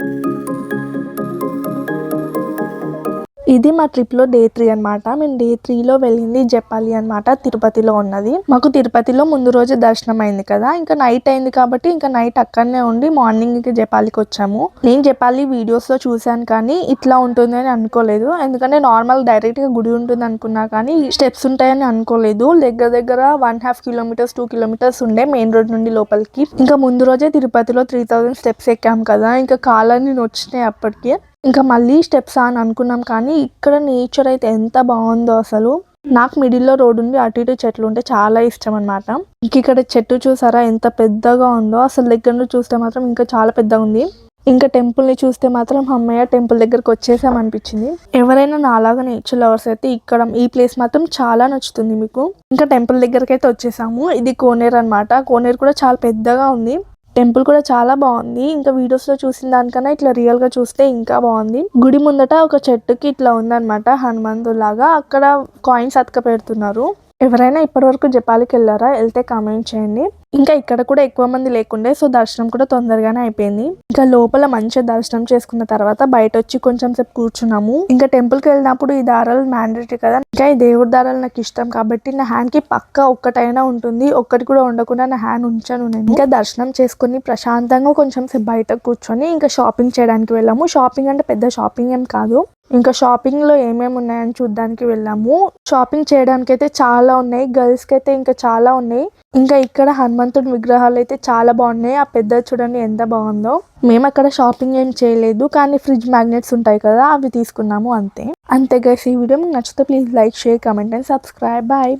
Thank you. ఇది మా ట్రిప్లో డే త్రీ అన్నమాట. మేము డే త్రీలో వెళ్ళింది జపాలి అన్నమాట తిరుపతిలో ఉన్నది. మాకు తిరుపతిలో ముందు రోజు దర్శనం అయింది కదా ఇంకా నైట్ అయింది కాబట్టి ఇంకా నైట్ అక్కడనే ఉండి మార్నింగ్ ఇంకా జపాలికి వచ్చాము. నేను జపాలి వీడియోస్లో చూసాను కానీ ఇట్లా ఉంటుంది అని అనుకోలేదు. ఎందుకంటే నార్మల్ డైరెక్ట్గా గుడి ఉంటుంది అనుకున్నా కానీ స్టెప్స్ ఉంటాయని అనుకోలేదు. దగ్గర దగ్గర one half kilometres two kilometres ఉండే మెయిన్ రోడ్ నుండి లోపలికి. ఇంకా ముందు రోజే తిరుపతిలో త్రీ థౌసండ్ స్టెప్స్ ఎక్కాం కదా ఇంకా కాలని వచ్చినాయి అప్పటికే. ఇంకా మళ్ళీ స్టెప్స్ అని అనుకున్నాం కానీ ఇక్కడ నేచర్ అయితే ఎంత బాగుందో అసలు. నాకు మిడిల్లో రోడ్ ఉంది అటు ఇటు చెట్లు ఉంటే చాలా ఇష్టం అనమాట ఇంక ఇక్కడ చెట్టు చూసారా ఎంత పెద్దగా ఉందో. అసలు దగ్గర నుంచి చూస్తే మాత్రం ఇంకా చాలా పెద్దగా ఉంది. ఇంకా టెంపుల్ని చూస్తే మాత్రం అమ్మయ్య టెంపుల్ దగ్గరకు వచ్చేసాం అనిపించింది. ఎవరైనా నాలాగా నేచర్ లవర్స్ అయితే ఇక్కడ ఈ ప్లేస్ మాత్రం చాలా నచ్చుతుంది మీకు. ఇంకా టెంపుల్ దగ్గరకైతే వచ్చేసాము. ఇది కోనేరు అన్నమాట. కోనేరు కూడా చాలా పెద్దగా ఉంది. టెంపుల్ కూడా చాలా బాగుంది. ఇంకా వీడియోస్లో చూసిన దానికన్నా ఇట్లా రియల్గా చూస్తే ఇంకా బాగుంది. గుడి ముందట ఒక చెట్టుకి ఇట్లా ఉందన్నమాట హనుమంతు లాగా. అక్కడ కాయిన్స్ అతక పెడుతున్నారు. ఎవరైనా ఇప్పటివరకు జపాలికి వెళ్ళారా వెళ్తే కామెంట్ చేయండి. ఇంకా ఇక్కడ కూడా ఎక్కువ మంది లేకుండే సో దర్శనం కూడా తొందరగానే అయిపోయింది. ఇంకా లోపల మంచిగా దర్శనం చేసుకున్న తర్వాత బయట వచ్చి కొంచెం సేపు కూర్చున్నాము. ఇంకా టెంపుల్కి వెళ్ళినప్పుడు ఈ దారాలు మ్యాండేటరీ కదా. ఇంకా ఈ దేవుడి దారాలు నాకు ఇష్టం కాబట్టి నా హ్యాండ్కి పక్క ఒక్కటైనా ఉంటుంది. ఒక్కటి కూడా ఉండకుండా నా హ్యాండ్ ఉంచాను నేను. ఇంకా దర్శనం చేసుకుని ప్రశాంతంగా కొంచెం సేపు బయట కూర్చొని ఇంకా షాపింగ్ చేయడానికి వెళ్ళాము. షాపింగ్ అంటే పెద్ద షాపింగ్ ఏం కాదు. ఇంకా షాపింగ్లో ఏమేమి ఉన్నాయని చూడడానికి వెళ్ళాము. షాపింగ్ చేయడానికి అయితే చాలా ఉన్నాయి. గర్ల్స్కి అయితే ఇంకా చాలా ఉన్నాయి. ఇంకా ఇక్కడ హనుమంతుడి విగ్రహాలు అయితే చాలా బాగున్నాయి. ఆ పెద్ద చూడండి ఎంత బాగుందో. మేము అక్కడ షాపింగ్ ఏం చేయలేదు. కానీ ఫ్రిడ్జ్ మ్యాగ్నెట్స్ ఉంటాయి కదా అవి తీసుకున్నాము అంతే. అంతే గైస్ ఈ వీడియో మీకు నచ్చితే please like share comment and subscribe. Bye.